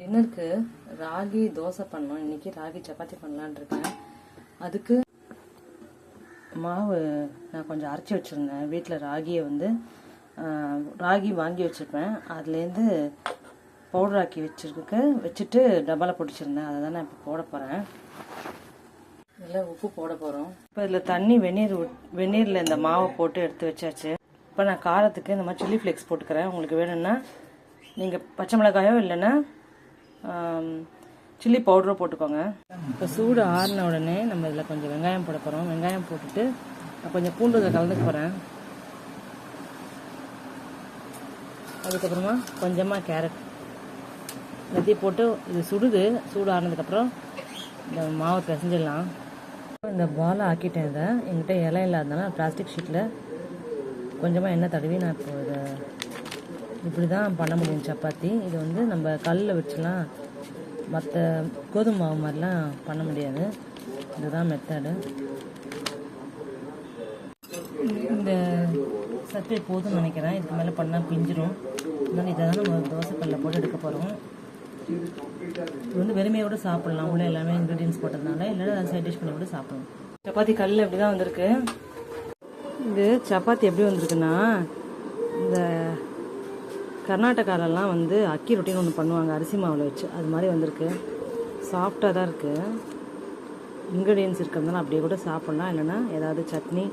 டின்னருக்கு ராகி தோசை பண்ணோம் இன்னைக்கு ராகி சப்பாத்தி பண்ணலான்னு இருக்கேன். அதுக்கு மாவு நான் கொஞ்சம் அரைச்சி வச்சுருந்தேன். வீட்டில் ராகியை வந்து ராகி வாங்கி வச்சுருப்பேன். அதுலேருந்து பவுடர் ஆக்கி வச்சுருக்க வச்சுட்டு டப்பாவில் போட்டுச்சிருந்தேன் அதை தான் நான் இப்போ போட போகிறேன் இதில் உப்பு போட போகிறோம் இப்போ இதில் தண்ணி வெந்நீர் வெந்நீரில் இந்த மாவை போட்டு எடுத்து வச்சாச்சு. இப்போ நான் காரத்துக்கு இந்த மாதிரி சில்லி ஃப்ளேக்ஸ் போட்டுக்கிறேன். உங்களுக்கு வேணும்னா நீங்கள் பச்சை மிளகாயோ இல்லைன்னா சில்லி பவுடரோ போட்டுக்கோங்க. இப்போ சூடு ஆறின உடனே நம்ம இதில் கொஞ்சம் வெங்காயம் போட போகிறோம் வெங்காயம் போட்டுட்டு நான் கொஞ்சம் பூண்டு இதில் கலந்துக்க போகிறேன் அதுக்கப்புறமா கொஞ்சமாக கேரட். எல்லாத்தையும் போட்டு இது சுடுது. சூடு ஆறினதுக்கப்புறம் இந்த மாவை பிசைஞ்சிடலாம். இந்த பாலை ஆக்கிட்டேன் இதை. என்கிட்ட இலை இல்லாதனால பிளாஸ்டிக் ஷீட்டில் கொஞ்சமாக எண்ணெய் தடவி நான் இப்போ இதை இப்படி தான் பண்ண முடியும். சப்பாத்தி இது வந்து நம்ம கல்லில் வச்சுலாம் மற்ற கோதுமை மாவு மாதிரிலாம் பண்ண முடியாது. இதுதான் மெத்தடு இந்த சர்க்கரை போதும்னு நினைக்கிறேன். இதுக்கு மேலே பண்ணால் பிஞ்சிரும். அதனால் இதை தான் நம்ம தோசைக்கல்லில் போட்டு எடுக்க போகிறோம் இது வந்து வெறுமையோடு சாப்பிடலாம். உள்ளே எல்லாமே இன்க்ரீடியன்ஸ் போட்டதுனால இல்லைன்னா சைட் டிஷ் பண்ணி கூட சாப்பிடலாம். சப்பாத்தி கல் எப்படி தான் வந்திருக்கு. இது சப்பாத்தி எப்படி வந்திருக்குன்னா இந்த கர்நாடகாலெலாம் வந்து அக்கி ரொட்டின்னு ஒன்று பண்ணுவாங்க அரிசி மாவில் வச்சு. அது மாதிரி வந்திருக்கு. சாஃப்டாக தான் இருக்குது இன்க்ரீடியன்ஸ் இருக்கிறதுனால அப்படியே கூட சாப்பிட்லாம். இல்லைன்னா ஏதாவது சட்னி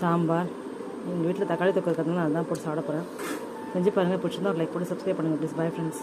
சாம்பார் எங்கள் வீட்டில் தக்காளி தொக்கு இருக்கிறதுனால அதுதான் போட்டு சாப்பிட போகிறேன் செஞ்சு பாருங்கள் பிடிச்சிருந்தா லைக் போட்டு சப்ஸ்கிரைப் பண்ணுங்கள் ப்ளீஸ் பை ஃப்ரெண்ட்ஸ்